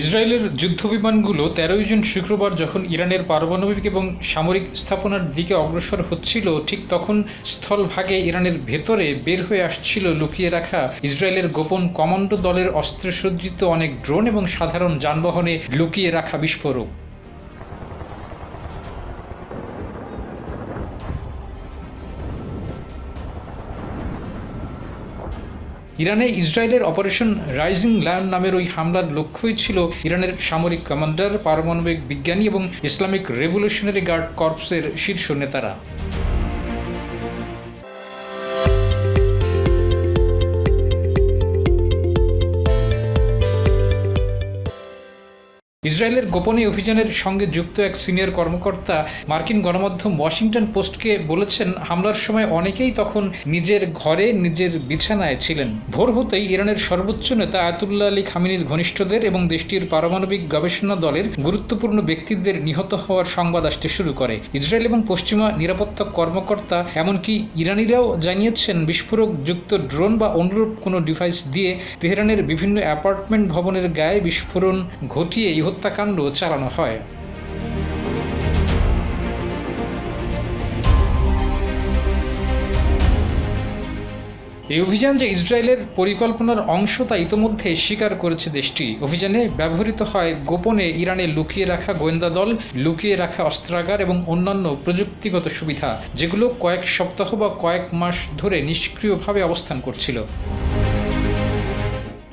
ইসরায়েলের যুদ্ধ বিমানগুলো তেরোই জুন শুক্রবার যখন ইরানের পারমাণবিক এবং সামরিক স্থাপনার দিকে অগ্রসর হচ্ছিল, ঠিক তখন স্থলভাগে ইরানের ভেতরে বের হয়ে আসছিল লুকিয়ে রাখা ইসরায়েলের গোপন কমান্ডো দলের অস্ত্রসজ্জিত অনেক ড্রোন এবং সাধারণ যানবাহনে লুকিয়ে রাখা বিস্ফোরক। ইরানে ইসরায়েলের অপারেশন রাইজিং লায়ন নামের ওই হামলার লক্ষ্যই ছিল ইরানের সামরিক কমান্ডার, পারমাণবিক বিজ্ঞানী এবং ইসলামিক রেভলিউশনারি গার্ড কর্পসের শীর্ষ নেতারা। ইসরায়েলের গোপনে অভিযানের সঙ্গে যুক্ত এক সিনিয়র কর্মকর্তা মার্কিন গণমাধ্যম ওয়াশিংটন পোস্টকে বলেছেন, হামলার সময় অনেকেই তখন নিজের ঘরে নিজের বিছানায় ছিলেন। ভোর হতেই ইরানের সর্বোচ্চ নেতা আয়াতুল্লাহ আলী খামিনির ঘনিষ্ঠদের এবং দেশটির পারমাণবিক গবেষণা দলের গুরুত্বপূর্ণ ব্যক্তিদের নিহত হওয়ার সংবাদ আসতে শুরু করে। ইসরায়েল এবং পশ্চিমা নিরাপত্তা কর্মকর্তা, এমনকি ইরানিরাও জানিয়েছেন, বিস্ফোরক যুক্ত ড্রোন বা অনুরূপ কোনো ডিভাইস দিয়ে তেহরানের বিভিন্ন অ্যাপার্টমেন্ট ভবনের গায়ে বিস্ফোরণ ঘটিয়ে হত্যাকাণ্ড চালানো হয়। এই অভিযান যে ইসরায়েলের পরিকল্পনার অংশ তা ইতোমধ্যে স্বীকার করেছে দেশটি। অভিযানে ব্যবহৃত হয় গোপনে ইরানে লুকিয়ে রাখা গোয়েন্দা দল, লুকিয়ে রাখা অস্ত্রাগার এবং অন্যান্য প্রযুক্তিগত সুবিধা, যেগুলো কয়েক সপ্তাহ বা কয়েক মাস ধরে নিষ্ক্রিয়ভাবে অবস্থান করছিল।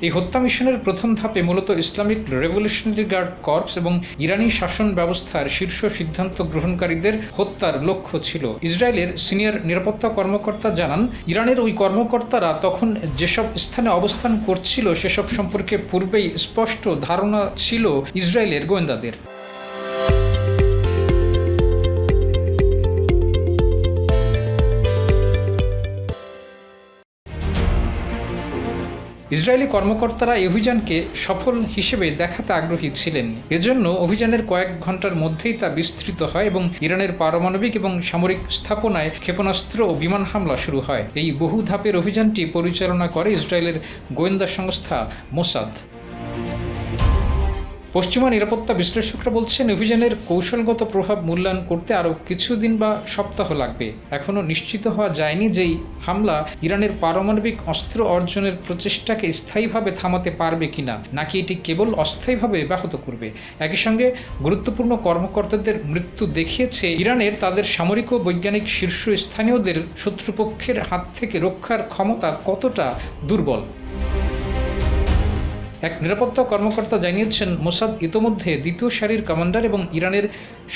এই হত্যা মিশনের প্রথম ধাপে মূলত ইসলামিক রেভলিউশনারি গার্ড কর্পস এবং ইরানি শাসন ব্যবস্থার শীর্ষ সিদ্ধান্ত গ্রহণকারীদের হত্যার লক্ষ্য ছিল। ইসরায়েলের সিনিয়র নিরাপত্তা কর্মকর্তা জানান, ইরানের ওই কর্মকর্তারা তখন যেসব স্থানে অবস্থান করছিল সেসব সম্পর্কে পূর্বেই স্পষ্ট ধারণা ছিল ইসরায়েলের গোয়েন্দাদের। ইসরায়েলি কর্মকর্তারা অভিযানকে সফল হিসেবে দেখাতে আগ্রহী ছিলেন। এজন্য অভিযানের কয়েক ঘণ্টার মধ্যেই তা বিস্তৃত হয় এবং ইরানের পারমাণবিক এবং সামরিক স্থাপনায় ক্ষেপণাস্ত্র ও বিমান হামলা শুরু হয়। এই বহু ধাপের অভিযানটি পরিচালনা করে ইসরায়েলের গোয়েন্দা সংস্থা মোসাদ। পশ্চিমা নিরাপত্তা বিশ্লেষকরা বলছেন, অভিযানের কৌশলগত প্রভাব মূল্যায়ন করতে আরও কিছুদিন বা সপ্তাহ লাগবে। এখনও নিশ্চিত হওয়া যায়নি যে হামলা ইরানের পারমাণবিক অস্ত্র অর্জনের প্রচেষ্টাকে স্থায়ীভাবে থামাতে পারবে কিনা, নাকি এটি কেবল অস্থায়ীভাবে ব্যাহত করবে। একই সঙ্গে গুরুত্বপূর্ণ কর্মকর্তাদের মৃত্যু দেখিয়েছে ইরানের তাদের সামরিক ও বৈজ্ঞানিক শীর্ষস্থানীয়দের শত্রুপক্ষের হাত থেকে রক্ষার ক্ষমতা কতটা দুর্বল। এক নিরাপত্তা কর্মকর্তা জানিয়েছেন, মোসাদ ইতোমধ্যে দ্বিতীয় সারির কমান্ডার এবং ইরানের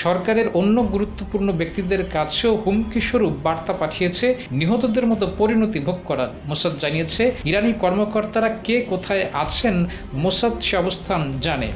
সরকারের অন্য গুরুত্বপূর্ণ ব্যক্তিদের কাছেও হুমকিস্বরূপ বার্তা পাঠিয়েছে, নিহতদের মতো পরিণতি ভোগ করার। মোসাদ জানিয়েছে, ইরানি কর্মকর্তারা কে কোথায় আছেন, মোসাদ সে অবস্থান জানে।